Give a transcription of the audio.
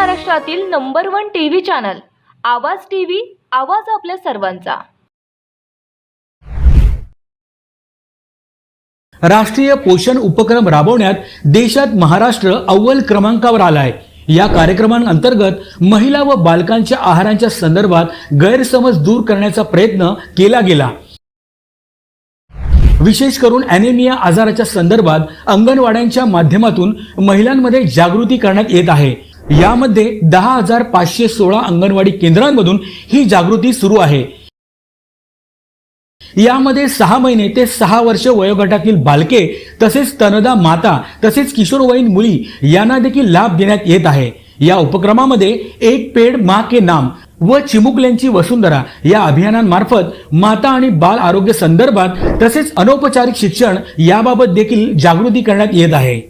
महाराष्ट्रातील number one TV channel. Awaaz TV Awaaz आपल्या सर्वांचा. राष्ट्रीय पोषण उपक्रम राबवण्यात देशात महाराष्ट्र अव्वल क्रमांकावर आलाय. या कार्यक्रमांतर्गत महिला व बालकांच्या आहारांच्या संदर्भात गैरसमज दूर करण्याचा प्रयत्न केला गेला. विशेष करून अॅनेमिया आजाराच्या संदर्भात अंगणवाड्यांच्या माध्यमातून महिलांमध्ये जागृती करण्यात येत आहे. यामध्ये दहा हजार पाचशे सोळा अंगणवाडी केंद्रांमधून ही जागृती सुरू आहे. यामध्ये सहा महिने ते सहा वर्ष वयोगटातील बालके तसेच स्तनदा माता तसेच किशोरवयीन मुली यांना देखील लाभ देण्यात येत आहे. या उपक्रमामध्ये एक पेड मा के नाम व चिमुकल्यांची वसुंधरा या अभियानांमार्फत माता आणि बाल आरोग्य संदर्भात तसेच अनौपचारिक शिक्षण याबाबत देखील जागृती करण्यात येत आहे.